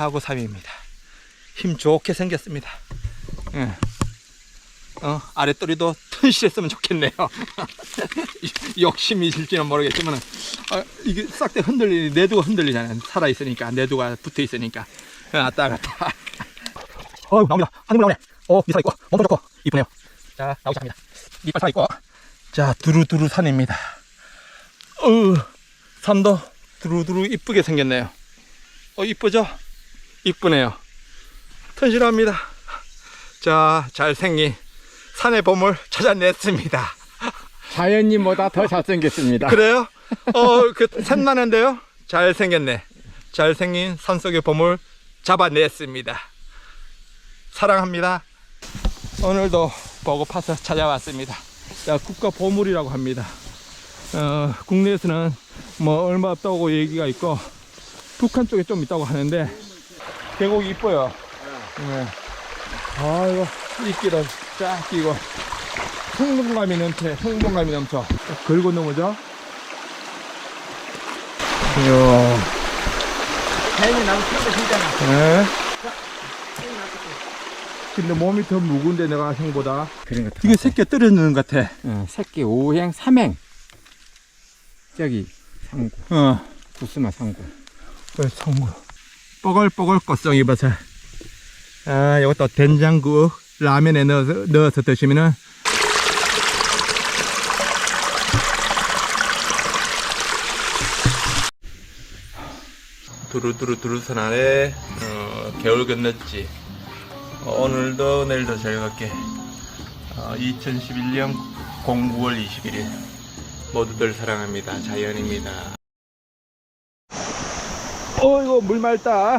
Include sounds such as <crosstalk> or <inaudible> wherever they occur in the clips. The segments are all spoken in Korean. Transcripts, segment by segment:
사고삼입니다. 힘 좋게 생겼습니다. 예. 어, 아랫도리도 튼실했으면 좋겠네요. <laughs> 욕심이 있을지는 모르겠지만, 아, 이게 싹다 흔들리, 내두가 흔들리잖아요. 살아있으니까, 내두가 붙어 있으니까. 어, 왔다 갔다. <laughs> 어, 나옵니다. 하늘 나오네. 어, 이 살아있고, 몸도 좋고, 이쁘네요. 자, 나오기 시작합니다. 이빨 살아있고. 자, 두루두루 산입니다. 어, 산도 두루두루 이쁘게 생겼네요. 어, 이쁘죠? 이쁘네요. 튼실합니다. 자, 잘생긴 산의 보물 찾아냈습니다. 자연님보다 더 잘생겼습니다. 그래요? 어, 그, 샘나는데요? 잘생겼네. 잘생긴 산속의 보물 잡아냈습니다. 사랑합니다. 오늘도 보고 파서 찾아왔습니다. 자, 국가 보물이라고 합니다. 어, 국내에서는 뭐 얼마 없다고 얘기가 있고, 북한 쪽에 좀 있다고 하는데, 계곡이 이뻐요. 네. 아이고, 이끼를 쫙 끼고, 성공감이 넘쳐, 성공감이 넘쳐. 걸고 넘어져. 이야. 자연이 나무 키우고 진짜나. 네. 근데 몸이 더 무거운데 내가 형보다 그런 것 이게 새끼가 떨어지는 것 같아 어, 새끼 오행 삼행. 저기 상구 어 구스마 상구. 그 성구 뽀글뽀글 꽃송이 버섯 아 이것도 된장국 라면에 넣어서, 넣어서 드시면은. 두루두루 두루산 아래 어, 겨울 건넜지. 어, 오늘도 내일도 즐겁게 어, 2011년 09월 21일 모두들 사랑합니다. 자연입니다 어 이거 물 맑다.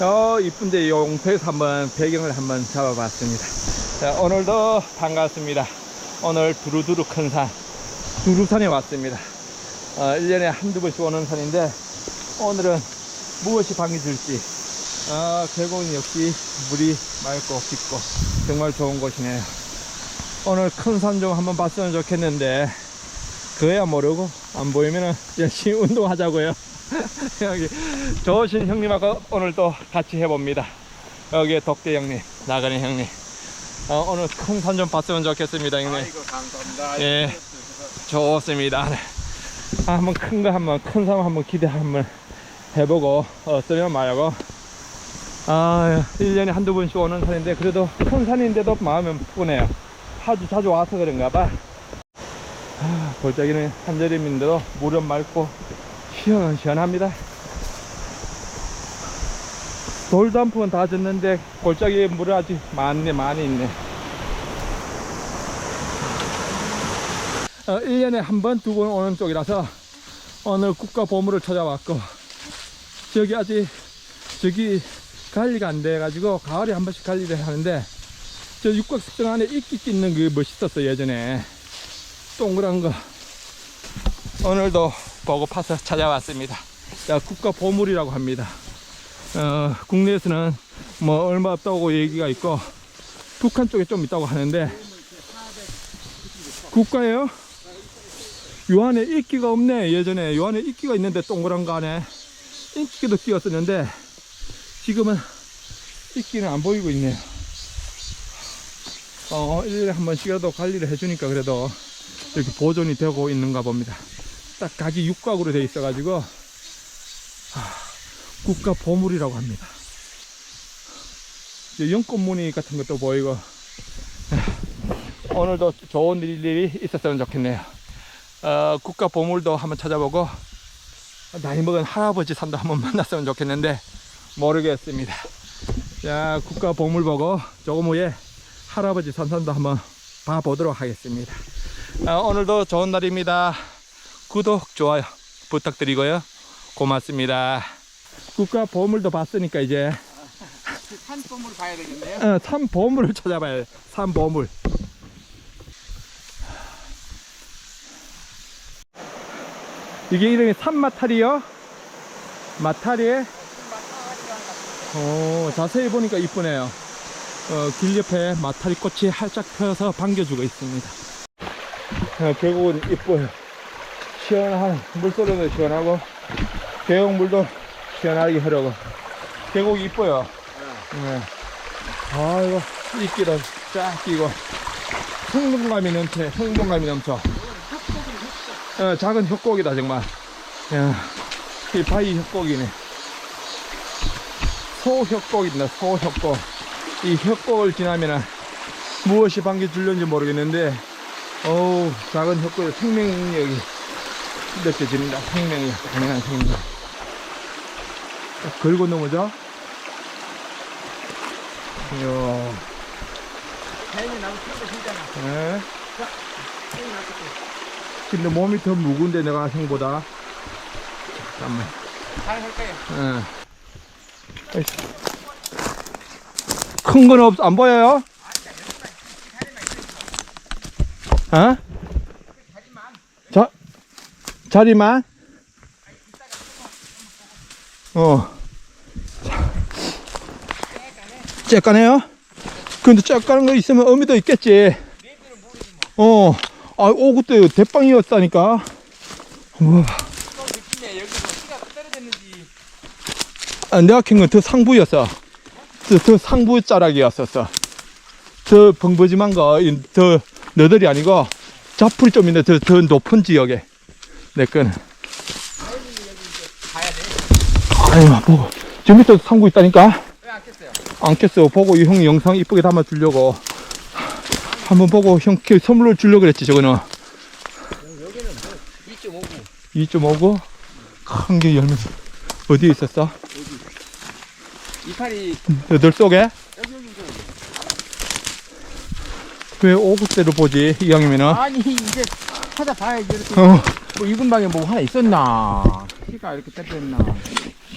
어 이쁜데 용토에서 한번 배경을 한번 잡아봤습니다. 자 오늘도 반갑습니다. 오늘 두루두루 큰 산 두루산에 왔습니다. 어, 1년에 한두 번씩 오는 산인데 오늘은 무엇이 방이 줄지 아 계곡은 역시 물이 맑고 깊고 정말 좋은 곳이네요. 오늘 큰 산 좀 한번 봤으면 좋겠는데 그야 모르고 안 보이면은 열심히 <laughs> 운동하자고요 <laughs> 여기 좋으신 형님하고 오늘 또 같이 해봅니다 여기 덕대 형님 나가는 형님 어, 오늘 큰 산 좀 봤으면 좋겠습니다 형님 아이고 감사합니다. 예. 좋습니다. 네. 아, 한번 큰 거 한번 큰삶 한번 기대 한번 해보고 어쩌면 말고 아 1년에 한두 번씩 오는 산인데 그래도 큰 산인데도 마음은 푸네요 아주 자주 와서 그런가 봐 아, 골짜기는 한여름인데도 물은 맑고 시원시원합니다. 돌단풍은 다 졌는데 골짜기에 물이 아직 많네 많이 있네. 어, 1년에 한 번, 두 번 오는 쪽이라서 오늘 국가 보물을 찾아왔고 저기 아직 저기 관리가 안 돼 가지고 가을에 한 번씩 관리를 하는데 저 육각습정 안에 이끼 끼는 그 멋있었어 예전에. 동그란 거. 오늘도 보고 파서 찾아왔습니다. 자 국가 보물이라고 합니다. 어, 국내에서는 뭐 얼마 없다고 얘기가 있고 북한 쪽에 좀 있다고 하는데 국가예요? 요 안에 이끼가 없네 예전에. 요 안에 이끼가 있는데 동그란 거 안에 이끼도 끼었었는데 지금은 이끼는 안 보이고 있네요. 어 1년에 한 번씩이라도 관리를 해주니까 그래도 이렇게 보존이 되고 있는가 봅니다 딱 각이 육각으로 돼 있어 가지고 국가 보물이라고 합니다 이제 연꽃무늬 같은 것도 보이고 오늘도 좋은 일이 있었으면 좋겠네요 어, 국가 보물도 한번 찾아보고 나이 먹은 할아버지 산도 한번 <laughs> 만났으면 좋겠는데 모르겠습니다. 자 국가 보물 보고 조금 후에 할아버지 산산도 한번 봐보도록 하겠습니다. 어, 오늘도 좋은 날입니다. 구독 좋아요 부탁드리고요. 고맙습니다. 국가 보물도 봤으니까 이제 산 보물 봐야 되겠네요. 어, 산 보물을 찾아봐야 돼. 산 보물. 이게 이름이 산마탈이요? 마탈이? 오, 자세히 보니까 이쁘네요. 어, 길 옆에 마타리 꽃이 활짝 펴서 반겨주고 있습니다. 어, 계곡은 이뻐요. 시원한, 물소리도 시원하고, 계곡물도 시원하게 흐르고. 계곡이 이뻐요. 네. 아이고 이끼를 쫙 끼고. 성동감이 넘쳐 성동감이 넘쳐. 어, 작은 협곡이다 정말. 야, 이 바위 협곡이네. 소협곡입니다 소협곡 이 협곡을 지나면은 무엇이 반겨줄는지 모르겠는데 어우 작은 협곡의 생명력이 느껴집니다 생명력 강한 생명력 걸고 넘어져 이야 자연이 나무 피고 진짜나. 예. 근데 몸이 더 무거운데 내가 형보다 잠깐만 잘 할까요? 예. 큰건 없, 안 보여요? 어? 자, 자리만? 어. 쬐까네요? 근데 쬐까는 거 있으면 의미도 있겠지. 어. 아, 오, 그때 대빵이었다니까. 뭐. 아, 내가 캔건더 상부였어. 더, 더 상부 자락이었었어. 더 벙버짐한 거, 이더 너덜이 아니고, 자풀이 좀 있는데 더, 더 높은 지역에. 내 거는. 가야 돼. 아유, 보고. 저 밑에 상부 있다니까? 왜안 깼어. 보고 이 형 영상 이쁘게 담아주려고. 한번 보고 형 키- 선물로 주려고 그랬지, 저거는. 여기는 뭐 2.5구. 2.5고, 큰게 열면서. 어디에 있었어? 이파리 너들 속에? 여기 여기 여기. 왜 5국대로 보지, 이 형이면은? 아니 이제 찾아봐야지 이렇게 어. 뭐 익은 방에 뭐 하나 있었나 키가 이렇게 떨어졌나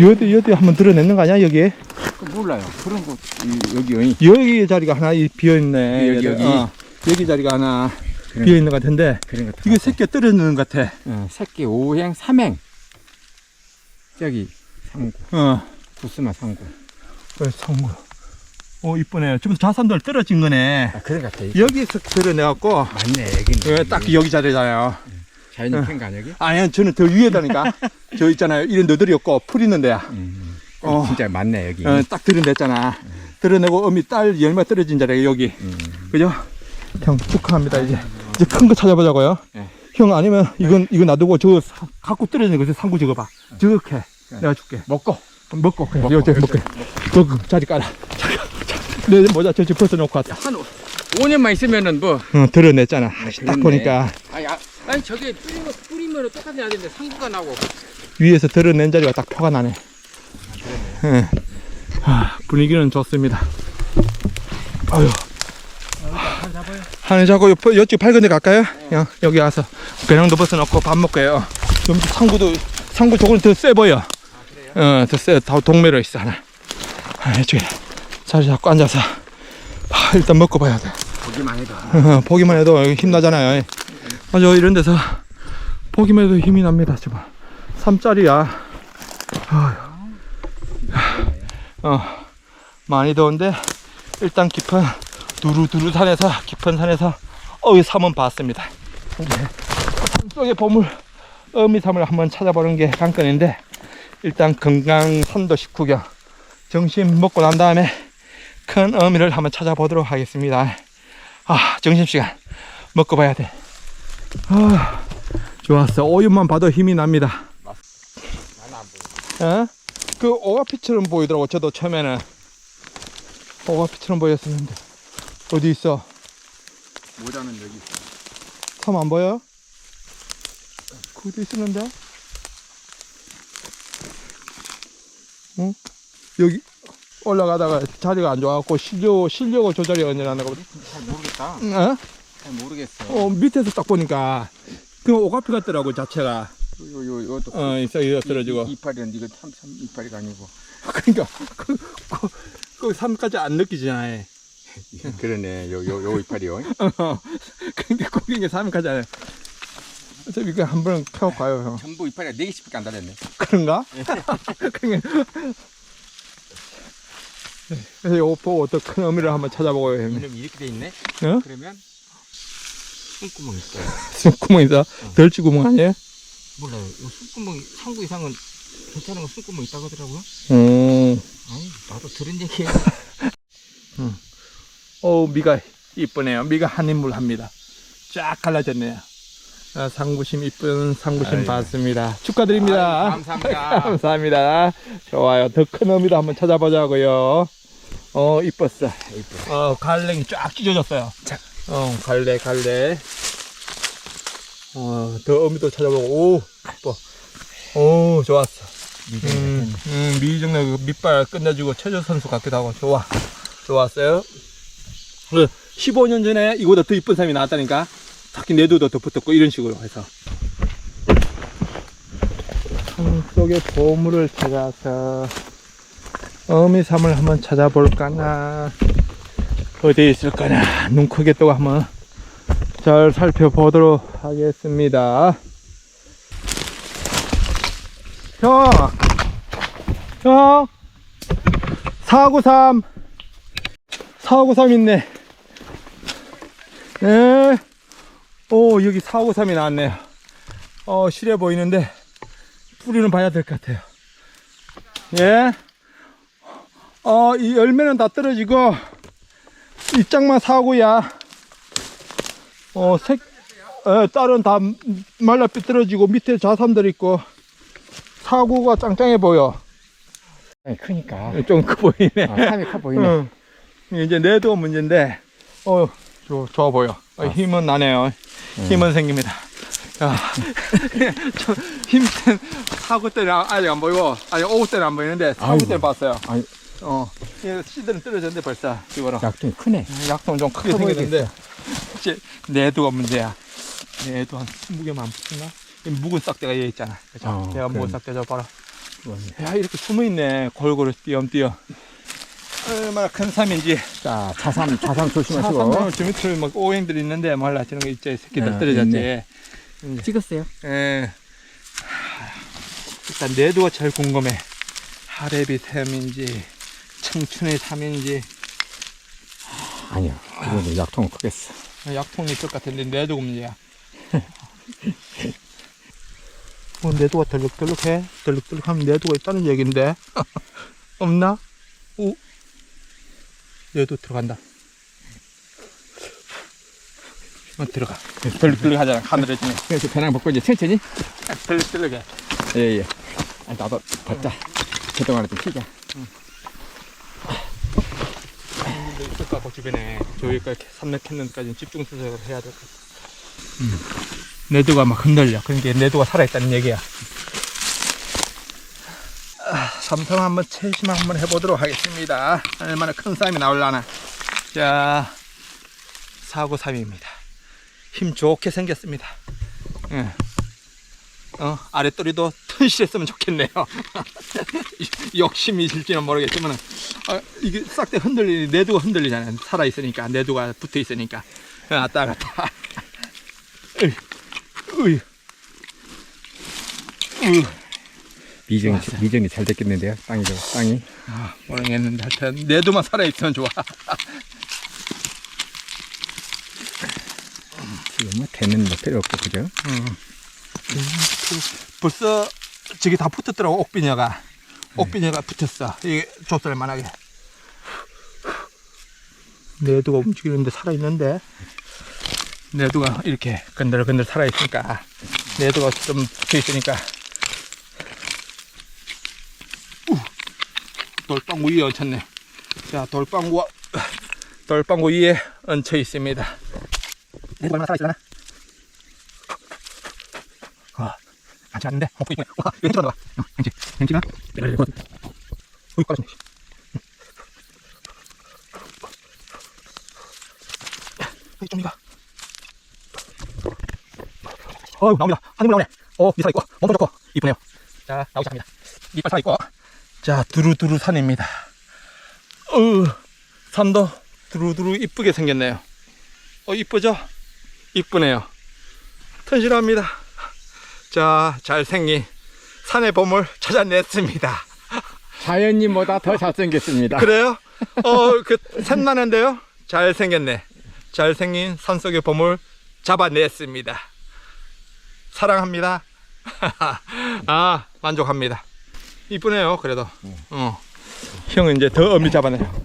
여기, 여기 한번 드러내는 거 아니야, 여기? 그 몰라요 그런 거 이- 여기 여기 여기 자리가 하나 이- 비어있네. 여기, 여기. 어, 여기 자리가 하나 그래. 비어있는 것 같은데, 그런 거 이게 새끼가 떨어지는 것 같아. 어, 새끼 5행 3행 저기 상구 어, 구스마 상구 그 성구. 어, 이쁘네. 지금 자산들 떨어진 거네. 아 그런 것 같아 여기서 드러내갖고, 맞네 여기는 예, 딱 여기 자리잖아요. 자연이 어. 아니야 여기? 아니, 저는 더 위에다니까. <laughs> 저 있잖아요. 이런 너들이 없고, 풀 있는 데야. 음, 어. 진짜 맞네 여기 어, 딱 드러냈잖아. 드러내고 어미 딸 열매 떨어진 자리가 여기. 음. 그죠? 형 축하합니다 이제 이제 큰 거 찾아보자고요 네. 형 아니면 이건 이거 놔두고 저거 사- 갖고 떨어지는 거 상구 저거 봐 저렇게 내가 줄게 먹고 먹고 그냥 먹고, 요 저기 그렇지. 먹고 먹고 자리 깔아 자리 깔아. 내 모자 저집 벗어놓고 왔다 한 5년만 있으면은 뭐 응 드러냈잖아 딱 그렇네. 보니까 아니, 아, 아니 저게 뿌리면 뿌리면 똑같이 해야 되는데 상구가 나고 위에서 드러낸 자리가 딱 표가 나네 응. 아, 분위기는 좋습니다 아유 하늘 자고 요, 요쪽 밝은 데 갈까요? 형, 여기 와서 배낭도 벗어놓고 밥 먹고요. 좀 상구도 상구 저거는 더세 보여. 어, 더 세. 다 동매로 있어 하나. 아, 이쪽에 자리 잡고 앉아서 아, 일단 먹고 봐야 돼. 보기만 해도 어, 보기만 해도 힘나잖아요. 맞아 이런 데서 보기만 해도 힘이 납니다. 정말 3짜리야. 어, 많이 더운데 일단 깊은 두루두루 산에서 깊은 산에서 어휘 삼은 봤습니다. 이제 산속의 보물 어미삼을 한번 찾아보는 게 관건인데 일단 건강 산도 식후경 점심 먹고 난 다음에 큰 어미를 한번 찾아보도록 하겠습니다. 아 점심시간 먹고 봐야 돼. 아 좋았어. 오윤만 봐도 힘이 납니다. 어? 그 오가피처럼 보이더라고 저도 처음에는 오가피처럼 보였었는데 어디 있어? 모자는 여기 삼안 보여? 거기도 있었는데? 응? 여기 올라가다가 자리가 안 좋아갖고 실려, 실려고 조절이 언제 나는 거거든 잘 모르겠다 어? 잘 모르겠어 어, 밑에서 딱 보니까 그 오가피 같더라고 자체가. 요, 요, 요것도 어, 있어, 있어, 떨어지고. 이파리는 이거 참, 참 이파리가 아니고. <laughs> 그러니까 그, 그, 그 삶까지 안 느끼잖아요. <laughs> 그러네. 요, 요, 요 이파리요. <laughs> 어, 근데 고객이 삶까지 안 해. 저 이거 한번 펴봐요 형. 전부 이파리가 4개씩밖에 안 달렸네. 그런가? 그러니까. 그래서 이거 보고 또큰 의미를 한번 찾아보고요 형님. 이놈이 이렇게 돼 있네? 어? 그러면 숨구멍 있어요 <laughs> 구멍 있어? 덜치 구멍 아니에요? 몰라요 요 숨구멍 상구 이상은 괜찮은 거뭐 있다고 하더라고요. 음. 아니, 나도 들은 얘기예요. 오, <laughs> 미가 이쁘네요. 미가 한 인물 합니다. 쫙 갈라졌네요. 아, 상부심 이쁜 상부심 아이고. 봤습니다. 축하드립니다. 아이고, 감사합니다. <laughs> 감사합니다. 좋아요. 더 큰 어미도 한번 찾아보자고요. 어, 이뻤어. 어, 갈랭이 쫙 찢어졌어요. 자. 어, 갈래, 갈래. 어, 더 어미도 찾아보고, 오, 이뻐. 오, 좋았어. 음, 음, 미정네 그 밑발 끝내주고 최저 선수 같기도 하고, 좋아. 좋았어요. 그 15년 전에 이거보다 더 이쁜 사람이 나왔다니까. 특히 내도도 더 붙었고, 이런 식으로 해서. 산 속의 보물을 찾아서 어미삼을 한번 찾아볼까나 어디에 있을까나 눈 크게 뜨고 한번 잘 살펴보도록 하겠습니다 형! 형! 493 493 있네 네. 오 여기 493이 나왔네요 어 실해 보이는데 뿌리는 봐야 될 것 같아요. 예. 어, 이 열매는 다 떨어지고, 이 짝만 사고야. 어, 색, 예, 딸은 다 말라 삐뚤어지고, 밑에 자삼들 있고, 사고가 짱짱해 보여. 아니, 크니까. 좀 커 보이네. 아, 삶이 커 보이네. 응. 이제 내도 문제인데, 어, 좋, 좋아 보여. 어, 힘은 나네요. 힘은 생깁니다. 야, 좀 힘센 사고 때는 아직 안 보이고, 아니, 오후 때는 안 보이는데, 사고 아이고. 때는 봤어요. 아니. 어, 이거 씨들은 떨어졌는데 벌써, 이거로. 약통이 크네. 약통 좀 크게 커 생겼는데, 이제 내도가 문제야. 내도 한 20개만 붙었나? 이 묵은 싹대가 얘 있잖아. 그죠? 어, 내가 묵은. 싹대 줘 봐라. 야, 이렇게 숨어있네. 골고루 띄엄띄엄. 얼마나 큰 삶인지. 자, 자삼, 자삼 조심하시고. 사삼면 저 밑에 막 오행들 있는데 말라지는 거. 이 새끼들 네, 떨어졌지. 있네. 찍었어요? 예. 하, 일단 내도가 제일 궁금해. 하레비 샘인지 청춘의 삶인지 아니요. 그거는 약통은 크겠어. 약통이 있을 것 같은데 내도가 문제야. <laughs> 뭐 내도가 덜룩덜룩해? 덜룩덜룩하면 내도가 있다는 얘긴데 <laughs> 없나? 오 내도 들어간다. 어, 들어가. 덜룩덜룩 하잖아. 하늘해지면 그래서 배낭 벗고 이제 천천히? 덜룩덜룩해. 예, 예. 아, 나도 벗자. 그동안에 좀 쉬자. 있을 것 같고 주변에 저기까지 산맥했는 데까지 집중 수색을 해야 될 것 같아. 내도가 막 흔들려. 그러니까 내도가 살아있다는 얘기야. 아, 삼성 한번 채심 한번 해보도록 하겠습니다. 얼마나 큰 쌈이 나올라나. 자, 사고 삼입니다. 힘 좋게 생겼습니다. 예. 어, 아랫도리도 튼실했으면 좋겠네요. <laughs> 욕심이 있을지는 모르겠지만, 아, 이게 싹다 흔들리니, 내두가 흔들리잖아요. 살아있으니까, 내두가 붙어 있으니까. 어, 왔다 갔다. 으이, 으이. 으이. 미정이, 좋았어요. 미정이 잘 됐겠는데요? 땅이, 저 땅이. 아, 모르겠는데, 하여튼, 내두만 살아있으면 좋아. 지금 뭐 되는 뭐 필요 없고, 그죠? 음. 벌써 저기 다 붙었더라고 옥비녀가. 옥비녀가 붙었어. 이게 좁쌀만하게. 내두가 움직이는데 살아있는데. 내두가 이렇게 건들건들 살아있으니까. 내두가 좀 붙어있으니까. 우, 돌방구 위에 얹혔네. 자 돌방구 돌방구 위에 얹혀 있습니다. 내두가 얼마나 살아있으려나 아, 많지 않는데 먹고 있네. 와. 어, 햄찌, 햄찌가. 내가 이거. 어이, 깔았네. 어이, 좀 이가. 어우, 나옵니다. 한물 나오네. 어, 밑살 있고, 몸도 좋고, 이쁘네요. 자, 나오기 시작합니다. 이빨 살아있고. 자, 두루두루 산입니다. 어, 산도 두루두루 이쁘게 생겼네요. 어, 이쁘죠? 이쁘네요. 튼실합니다. 자, 잘생긴 산의 보물 찾아냈습니다. 자연님보다 더 잘생겼습니다. 그래요? 어, 그, 샘나는데요? 잘생겼네. 잘생긴 산속의 보물 잡아냈습니다. 사랑합니다. <laughs> 아, 만족합니다. 이쁘네요, 그래도. 어. 형은 이제 더 엄히 잡아내요.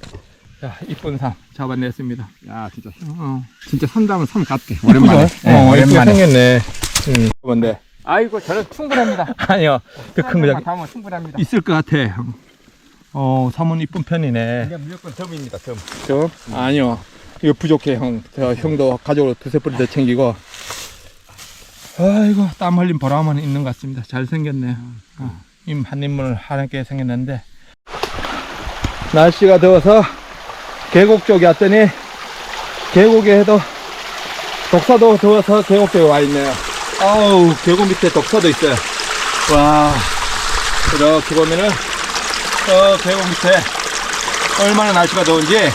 자, 이쁜 삼 잡아냈습니다. 야 진짜 어. 진짜 산다면 산 같대 오랜만에. 네, 어, 예쁘게 오랜만에 생겼네. 음, 뭔데? 아이고 저는 충분합니다. <laughs> 아니요, 더큰거잡 담으면 충분합니다. 있을 것 같아. 형. 어, 삼은 이쁜 편이네. 이게 무조건 덤입니다. 덤. 저? 아니요. 이거 부족해, 형. 저 형도 가족으로 두세 뿌리 더 챙기고. 아이고, 땀 흘린 보람은 있는 것 같습니다. 잘생겼네요. 어, 임, 한 인물 하얗게 생겼는데. 날씨가 더워서 계곡 쪽에 왔더니, 계곡에 해도, 독사도 더워서 계곡 쪽에 와 있네요. 아우, 계곡 밑에 독사도 있어요. 와, 이렇게 보면은, 저 계곡 밑에 얼마나 날씨가 더운지,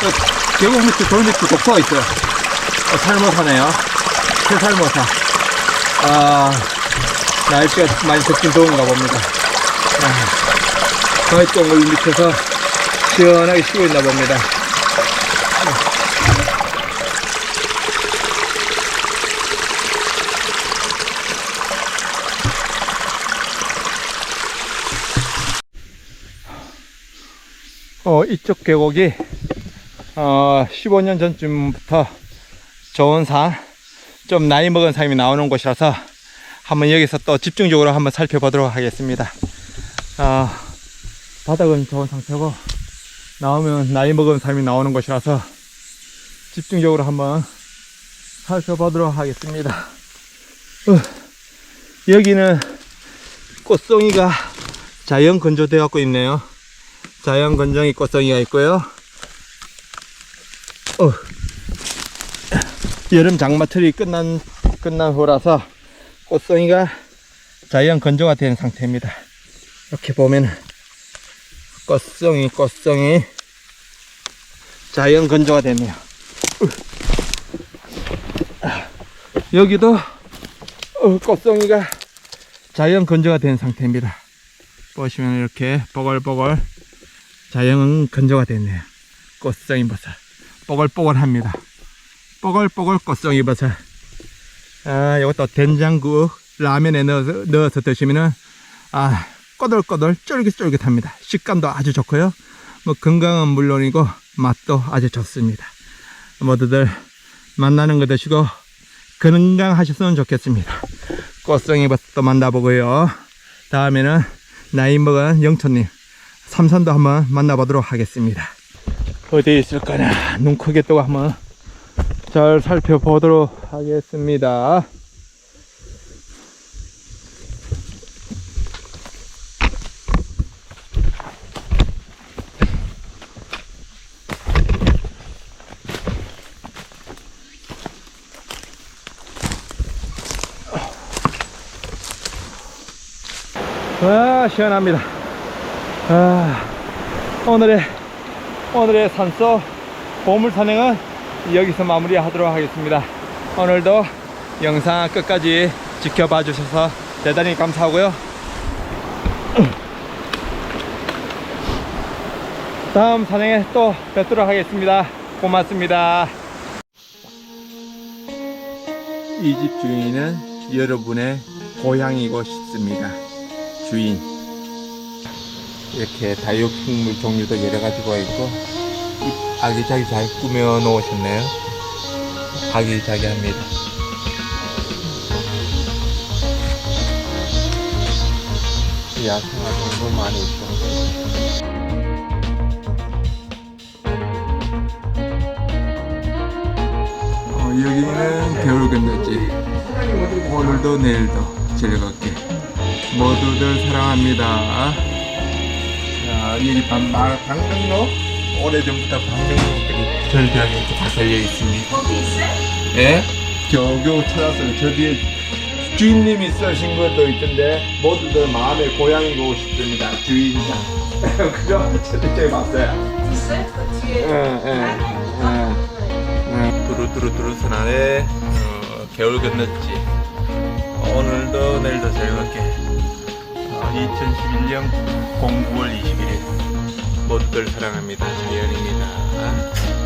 저 계곡 밑에 돌 밑에 독사가 있어요. 어, 살모사네요. 새살모사. 아, 날씨가 많이 덥긴 더운가 봅니다. 아, 가을동 물 밑에서 시원하게 쉬고 있나 봅니다. 어, 이쪽 계곡이 어, 15년 전쯤부터 좋은 산, 좀 나이 먹은 사람이 나오는 곳이라서 한번 여기서 또 집중적으로 한번 살펴보도록 하겠습니다. 어, 바닥은 좋은 상태고 나오면 나이 먹은 사람이 나오는 곳이라서 집중적으로 한번 살펴보도록 하겠습니다. 어, 여기는 꽃송이가 자연 건조되어 갖고 있네요. 자연 건조기 꽃송이가 있고요. 어, 여름 장마철이 끝난 끝난 후라서 꽃송이가 자연 건조가 된 상태입니다. 이렇게 보면 꽃송이 꽃송이 자연 건조가 됐네요. 여기도 어, 꽃송이가 자연 건조가 된 상태입니다. 보시면 이렇게 보글보글 자연 건조가 됐네요. 꽃송이 버섯 뽀글뽀글합니다. 뽀글뽀글 꽃송이 버섯. 아, 이것도 된장국 라면에 넣어서, 넣어서 드시면은 아, 꼬들꼬들 쫄깃쫄깃합니다. 식감도 아주 좋고요. 뭐 건강은 물론이고 맛도 아주 좋습니다. 모두들 만나는 거 드시고 건강하셨으면 좋겠습니다. 꽃송이 버섯도 만나보고요. 다음에는 나이 먹은 영촌님 삼선도 한번 만나보도록 하겠습니다. 어디에 있을까나 눈 크게 뜨고 한번 잘 살펴보도록 하겠습니다. 아 시원합니다. 아 오늘의 오늘의 산소 보물 산행은 여기서 마무리하도록 하겠습니다. 오늘도 영상 끝까지 지켜봐 주셔서 대단히 감사하고요. 다음 산행에 또 뵙도록 하겠습니다. 고맙습니다. 이 집 주인은 여러분의 고향이고 싶습니다. 주인. 이렇게 다육식물 종류도 여러 가지가 있고 아기자기 잘 꾸며 놓으셨네요. 아기자기합니다. 야생화 정도 많이 있고. 어, 여기는 겨울 건너지. 오늘도 내일도 즐겁게 모두들 사랑합니다. 자, 여기 방, 마, 방명로? 오래전부터 방명로들이 절벽에 이렇게 다 달려 있습니다. 거기 있어요? 예? 겨우겨우 찾았어요. 저 뒤에 주인님이 쓰신 것도 있던데, 모두들 마음의 고향이고 싶습니다. 주인장. <laughs> 그죠? 저쪽에 봤어요. 있어요? 그 뒤에. 응, 응, 응. 응. 두루두루두루 선 안에 어, 겨울 건넜지. 오늘도 내일도 즐겁게. 어, 2011년 09월 21일 모두들 사랑합니다. 자연입니다.